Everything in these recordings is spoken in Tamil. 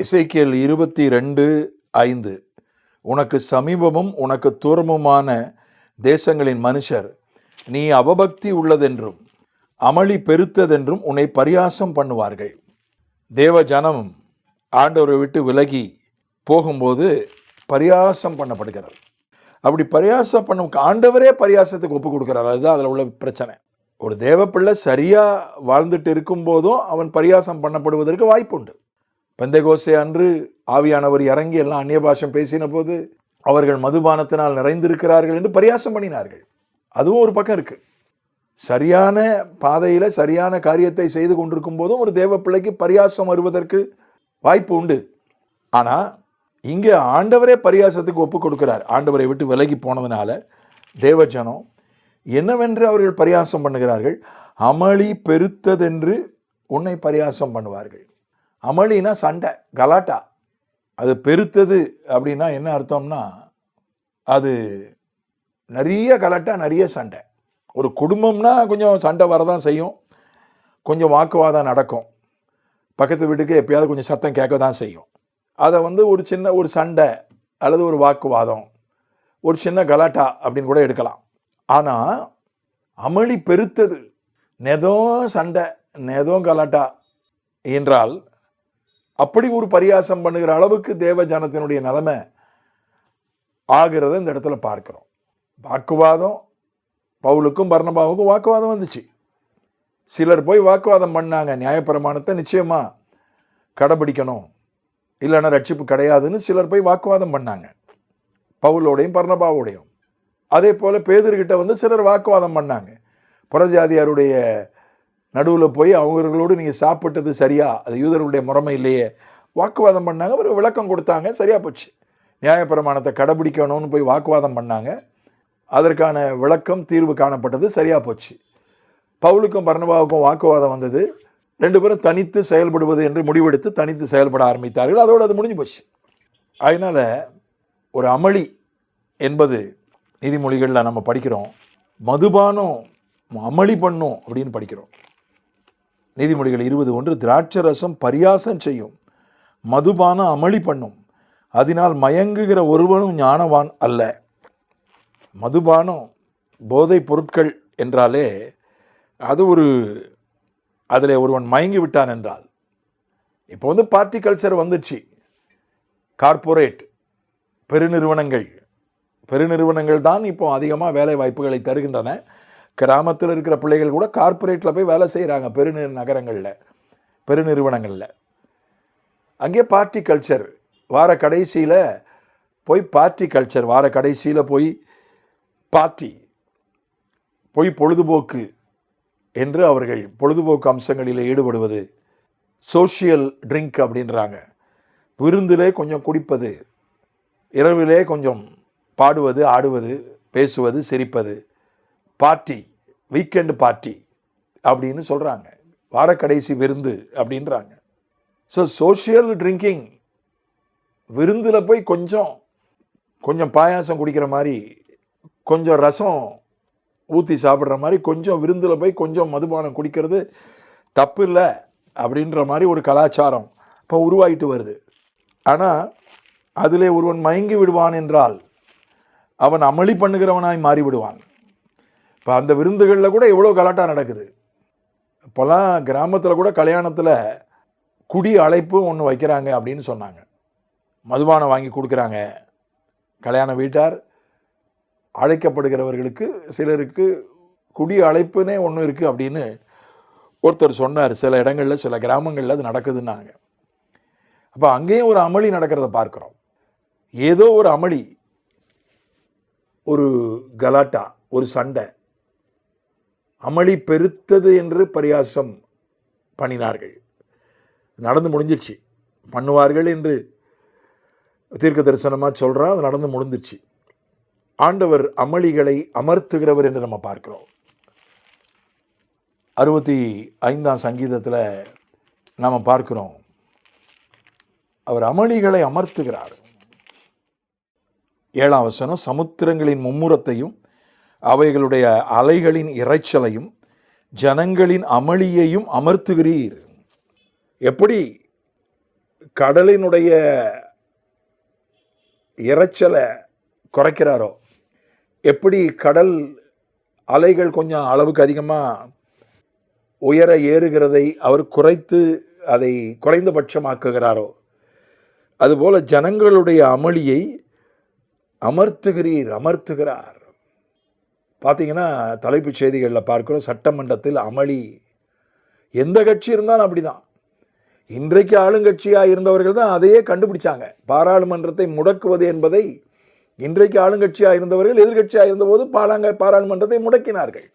இசைக்கியல் இருபத்தி ரெண்டு ஐந்து. உனக்கு சமீபமும் உனக்கு தூரமுமான தேசங்களின் மனுஷர் நீ அவபக்தி உள்ளதென்றும் அமளி பெருத்ததென்றும் உன்னை பரியாசம் பண்ணுவார்கள். தேவ ஜனம் ஆண்டவரை விட்டு விலகி போகும்போது பரியாசம் பண்ணப்படுகிறார். அப்படி பரியாசம் பண்ணும் ஆண்டவரே பரியாசத்துக்கு ஒப்பு கொடுக்குறார். அதுதான் அதில் உள்ள பிரச்சனை. ஒரு தேவப்பிள்ளை சரியாக வாழ்ந்துட்டு இருக்கும்போதும் அவன் பரியாசம் பண்ணப்படுவதற்கு வாய்ப்புண்டு. பெந்தகோசே அன்று ஆவியானவர் இறங்கி எல்லாம் அந்நிய பாஷம் பேசின போது அவர்கள் மதுபானத்தினால் நிறைந்திருக்கிறார்கள் என்று பரியாசம் பண்ணினார்கள். அதுவும் ஒரு பக்கம் இருக்கு. சரியான பாதையில் சரியான காரியத்தை செய்து கொண்டிருக்கும் போதும் ஒரு தேவ பிள்ளைக்கு பரியாசம் வருவதற்கு வாய்ப்பு உண்டு. ஆனால் இங்கே ஆண்டவரே பரியாசத்துக்கு ஒப்பு கொடுக்கிறார். ஆண்டவரை விட்டு விலகி போனதுனால தேவஜனம் என்னவென்று அவர்கள் பரியாசம் பண்ணுகிறார்கள்? அமளி பெருத்ததென்று உன்னை பரியாசம் பண்ணுவார்கள். அமளினா சண்டை கலாட்டா. அது பெருத்தது அப்படின்னா என்ன அர்த்தம்னா அது நிறைய கலாட்டா நிறைய சண்டை. ஒரு குடும்பம்னா கொஞ்சம் சண்டை வரதான் செய்யும். கொஞ்சம் வாக்குவாதம் நடக்கும். பக்கத்து வீட்டுக்கு எப்பயாவது கொஞ்சம் சத்தம் கேட்க தான் செய்யும். அதை வந்து ஒரு சின்ன ஒரு சண்டை அல்லது ஒரு வாக்குவாதம் ஒரு சின்ன கலாட்டா அப்படின்னு கூட எடுக்கலாம். ஆனால் அமளி பெருத்தது. நெதம் சண்டை நெதம் கலாட்டா என்றால் அப்படி ஒரு பரியாசம் பண்ணுகிற அளவுக்கு தேவ ஜனத்தினுடைய நிலைமை ஆகிறத இந்த இடத்துல பார்க்குறோம். வாக்குவாதம் பவுலுக்கும் பர்ணபாவுக்கும் வாக்குவாதம் வந்துச்சு. சிலர் போய் வாக்குவாதம் பண்ணாங்க. நியாயப்பிரமாணத்தை நிச்சயமாக கடைபிடிக்கணும். இல்லைன்னா ரட்சிப்பு கிடையாதுன்னு சிலர் போய் வாக்குவாதம் பண்ணாங்க. பவுலோடையும் பர்ணபாவோடையும் அதே போல் பேதர்கிட்ட வந்து சிலர் வாக்குவாதம் பண்ணாங்க. புறஜாதியாருடைய நடுவில் போய் அவங்களோடு நீங்கள் சாப்பிட்டது சரியா? அது யூதர்களுடைய முறைமை இல்லையே. வாக்குவாதம் பண்ணாங்க. ஒரு விளக்கம் கொடுத்தாங்க. சரியாக போச்சு. நியாயப்பிரமாணத்தை கடைபிடிக்கணும்னு போய் வாக்குவாதம் பண்ணாங்க. அதற்கான விளக்கம் தீர்வு காணப்பட்டது. சரியாக போச்சு. பவுலுக்கும் பர்ணபாவுக்கும் வாக்குவாதம் வந்தது. ரெண்டு பேரும் தனித்து செயல்படுவது என்று முடிவெடுத்து தனித்து செயல்பட ஆரம்பித்தார்கள். அதோடு அது முடிஞ்சு போச்சு. அதனால் ஒரு அமளி என்பது நீதிமொழிகளில் நம்ம படிக்கிறோம். மதுபானம் அமளி பண்ணும் அப்படின்னு படிக்கிறோம். நீதிமொழிகள் இருபது ஒன்று திராட்சரசம் பரியாசம் செய்யும் மதுபானம் அமளி பண்ணும். அதனால் மயங்குகிற ஒருவனும் ஞானவான் அல்ல. மதுபானம் போதைப் பொருட்கள் என்றாலே அது ஒரு அதில் ஒருவன் மயங்கி விட்டான் என்றால். இப்போ வந்து பார்ட்டி கல்ச்சர் வந்துச்சு. கார்ப்பரேட் பெருநிறுவனங்கள். பெருநிறுவனங்கள் தான் இப்போ அதிகமாக வேலை வாய்ப்புகளை தருகின்றன. கிராமத்தில் இருக்கிற பிள்ளைகள் கூட கார்ப்பரேட்டில் போய் வேலை செய்கிறாங்க பெருநி நகரங்களில் பெருநிறுவனங்களில். அங்கே பார்ட்டி கல்ச்சர் வார கடைசியில் போய் பார்ட்டி கல்ச்சர் வார கடைசியில் போய் பார்ட்டி போய் பொழுதுபோக்கு என்று அவர்கள் பொழுதுபோக்கு அம்சங்களில் ஈடுபடுவது சோஷியல் ட்ரிங்க் அப்படின்றாங்க. விருந்திலே கொஞ்சம் குடிப்பது இரவிலே கொஞ்சம் பாடுவது ஆடுவது பேசுவது சிரிப்பது பார்ட்டி வீக்கெண்டு பார்ட்டி அப்படின்னு சொல்கிறாங்க வாரக்கடைசி விருந்து அப்படின்றாங்க. ஸோ சோஷியல் ட்ரிங்கிங் விருந்தில் போய் கொஞ்சம் கொஞ்சம் பாயாசம் குடிக்கிற மாதிரி கொஞ்சம் ரசம் ஊற்றி சாப்பிட்ற மாதிரி கொஞ்சம் விருந்தில் போய் கொஞ்சம் மதுபானம் குடிக்கிறது தப்பு இல்லை அப்படின்ற மாதிரி ஒரு கலாச்சாரம் இப்போ உருவாகிட்டு வருது. ஆனால் அதிலே ஒருவன் மயங்கி விடுவான் என்றால் அவன் அமளி பண்ணுகிறவனாய் மாறி விடுவான் இப்போ அந்த விருந்துகளில் கூட எவ்வளோ கலாட்டா நடக்குது. இப்போல்லாம் கிராமத்தில் கூட கல்யாணத்தில் குடி அழைப்பு ஒன்று வைக்கிறாங்க அப்படின்னு சொன்னாங்க. மதுபானம் வாங்கி கொடுக்குறாங்க. கல்யாண வீட்டார் அழைக்கப்படுகிறவர்களுக்கு சிலருக்கு குடி அழைப்புனே ஒன்று இருக்குது அப்படின்னு ஒருத்தர் சொன்னார். சில இடங்களில் சில கிராமங்களில் அது நடக்குதுன்னாங்க. அப்போ அங்கேயும் ஒரு அமளி நடக்கிறத பார்க்குறோம். ஏதோ ஒரு அமளி ஒரு கலாட்டா ஒரு சண்டை அமளி பெருத்தது என்று பரியாசம் பண்ணினார்கள். நடந்து முடிஞ்சிச்சு. பண்ணுவார்கள் என்று தீர்க்க தரிசனமாக சொல்கிறா அது நடந்து முடிஞ்சிச்சு. ஆண்டவர் அமளிகளை அமர்த்துகிறவர் என்று நம்ம பார்க்கிறோம். அறுபத்தி ஐந்தாம் சங்கீதத்தில் நாம் பார்க்கிறோம். அவர் அமளிகளை அமர்த்துகிறார். ஏழாம் வசனம் சமுத்திரங்களின் மும்முரத்தையும் அவைகளுடைய அலைகளின் இரைச்சலையும் ஜனங்களின் அமளியையும் அமர்த்துகிறீர். எப்படி கடலினுடைய இரைச்சலை குறைக்கிறாரோ எப்படி கடல் அலைகள் கொஞ்சம் அளவுக்கு அதிகமாக உயர ஏறுகிறதை அவர் குறைத்து அதை குறைந்தபட்சமாக்குகிறாரோ அதுபோல் ஜனங்களுடைய அமளியை அமர்த்துகிறீர் அமர்த்துகிறார். பார்த்தீங்கன்னா தலைப்புச் செய்திகளில் பார்க்கிறோம் சட்டமன்றத்தில் அமளி. எந்த கட்சி இருந்தாலும் அப்படிதான். இன்றைக்கு ஆளுங்கட்சியாக இருந்தவர்கள் தான் அதையே கண்டுபிடிச்சாங்க. பாராளுமன்றத்தை முடக்குவது என்பதை இன்றைக்கு ஆளுங்கட்சியாக இருந்தவர்கள் எதிர்கட்சியாக இருந்தபோது பாலாங்க பாராளுமன்றத்தை முடக்கினார்கள்.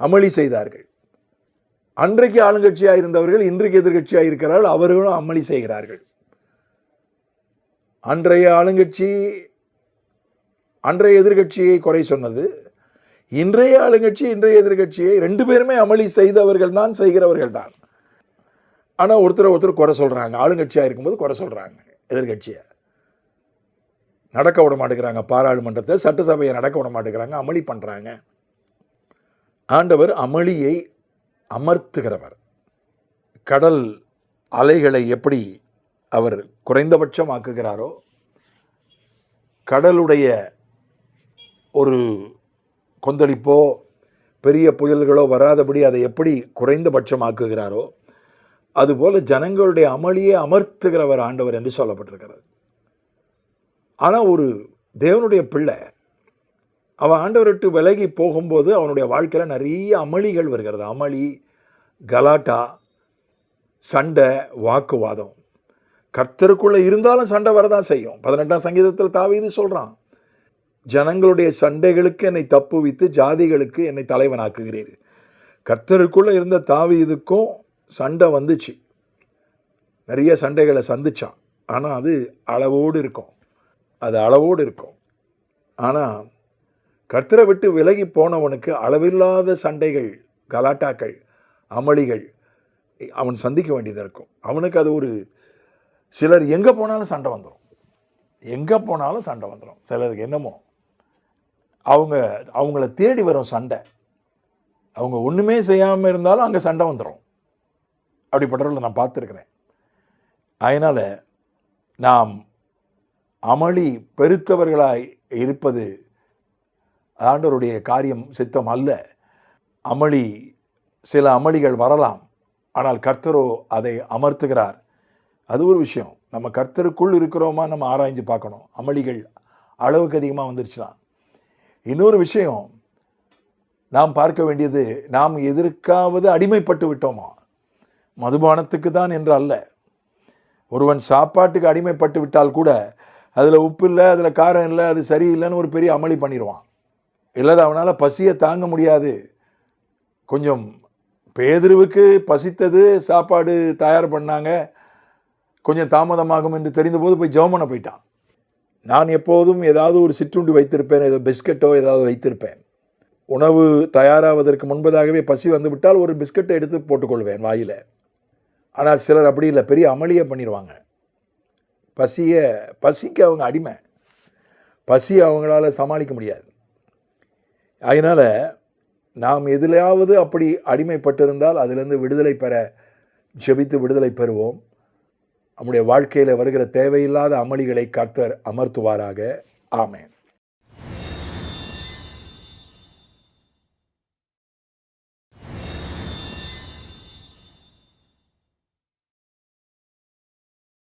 அமளி செய்தார்கள். அன்றைக்கு ஆளுங்கட்சியாக இருந்தவர்கள் இன்றைக்கு எதிர்கட்சியாக இருக்கிறார்கள் அவர்களும் அமளி செய்கிறார்கள். அன்றைய ஆளுங்கட்சி அன்றைய எதிர்கட்சியை குறை சொன்னது. இன்றைய ஆளுங்கட்சி இன்றைய எதிர்கட்சியை ரெண்டு பேருமே அமளி செய்தவர்கள் தான் செய்கிறவர்கள் தான். ஆனால் ஒருத்தர் ஒருத்தர் குறை சொல்கிறாங்க ஆளுங்கட்சியாக இருக்கும்போது குறை சொல்கிறாங்க எதிர்கட்சியை. நடக்க விட மாட்டேங்கிறாங்க. பாராளுமன்றத்தை சட்டசபையை நடக்க விட மாட்டேங்கிறாங்க. அமளி பண்ணுறாங்க ஆண்டவர் அமளியை அமர்த்துகிறவர். கடல் அலைகளை எப்படி அவர் குறைந்தபட்சமாக்குகிறாரோ கடலுடைய ஒரு கொந்தளிப்போ பெரிய புயல்களோ வராதபடி அதை எப்படி குறைந்தபட்சமாக்குகிறாரோ அதுபோல் ஜனங்களுடைய அமளியை அமர்த்துகிறவர் ஆண்டவர் என்று சொல்லப்பட்டிருக்கிறது. ஆனால் ஒரு தேவனுடைய பிள்ளை அவன் ஆண்டவர் விட்டு விலகி போகும்போது அவனுடைய வாழ்க்கையில் நிறைய அமளிகள் வருகிறது. அமளி கலாட்டா சண்டை வாக்குவாதம். கர்த்தருக்குள்ளே இருந்தாலும் சண்டை வரதான் செய்யும். பதினெட்டாம் சங்கீதத்தில் தாவி இது சொல்கிறான் ஜனங்களுடைய சண்டைகளுக்கு என்னை தப்புவித்து ஜாதிகளுக்கு என்னை தலைவனாக்குகிறீர் கர்த்தருக்குள்ளே இருந்த தாவி இதுக்கும் சண்டை வந்துச்சு. நிறைய சண்டைகளை சந்திச்சான். ஆனால் அது அளவோடு இருக்கும். அது அளவோடு இருக்கும். ஆனால் கர்த்தரை விட்டு விலகி போனவனுக்கு அளவில்லாத சண்டைகள் கலாட்டாக்கள் அமளிகள் அவன் சந்திக்க வேண்டியதாக இருக்கும். அவனுக்கு அது ஒரு சிலர் எங்கே போனாலும் சண்டை வந்துடும். எங்கே போனாலும் சண்டை வந்துடும். சிலருக்கு என்னமோ. அவங்க அவங்கள தேடி வரும் சண்டை. அவங்க ஒன்றுமே செய்யாமல் இருந்தாலும் அங்கே சண்டை வந்துடும் அப்படிப்பட்டவர்களை நான் பார்த்துருக்குறேன். அதனால் நாம் அமளி பெருத்தவர்களாய் இருப்பது ஆண்டவருடைய காரியம் சித்தம் அல்ல. அமளி சில அமளிகள் வரலாம். ஆனால் கர்த்தரோ அதை அமர்த்துகிறார். அது ஒரு விஷயம். நம்ம கர்த்தருக்குள் இருக்கிறோமா நம்ம ஆராய்ஞ்சு பார்க்கணும். அமளிகள் அளவுக்கு அதிகமாக வந்துருச்சுன்னா இன்னொரு விஷயம் நாம் பார்க்க வேண்டியது நாம் எதற்காவது அடிமைப்பட்டு விட்டோமா? மதுபானத்துக்கு தான் என்று அல்ல. ஒருவன் சாப்பாட்டுக்கு அடிமைப்பட்டு விட்டால் கூட அதில் உப்பு இல்லை அதில் காரம் இல்லை அது சரியில்லைன்னு ஒரு பெரிய அமளி பண்ணிடுவான் இல்லாத அவனால் பசியை தாங்க முடியாது. கொஞ்சம் பேதிருவுக்கு பசித்தது சாப்பாடு தயார் பண்ணாங்க கொஞ்சம் தாமதமாகும் என்று தெரிந்தபோது போய் ஜெபம் போயிட்டான். நான் எப்போதும் ஏதாவது ஒரு சிற்றுண்டு வைத்திருப்பேன் ஏதோ பிஸ்கட்டோ ஏதாவது வைத்திருப்பேன். உணவு தயாராவதற்கு முன்பதாகவே பசி வந்துவிட்டால் ஒரு பிஸ்கட்டை எடுத்து போட்டுக்கொள்வேன் வாயில். ஆனால் சிலர் அப்படி இல்லை பெரிய அமளியை பண்ணிடுவாங்க பசியை பசிக்கு அவங்க அடிமை. பசி அவங்களால சமாளிக்க முடியாது. அதனால் நாம் எதிலையாவது அப்படி அடிமைப்பட்டிருந்தால் அதிலிருந்து விடுதலை பெற ஜெபித்து விடுதலை பெறுவோம். நம்முடைய வாழ்க்கையில் வருகிற தேவையில்லாத அமளிகளை கர்த்தர் அமர்த்துவாராக. ஆமேன்.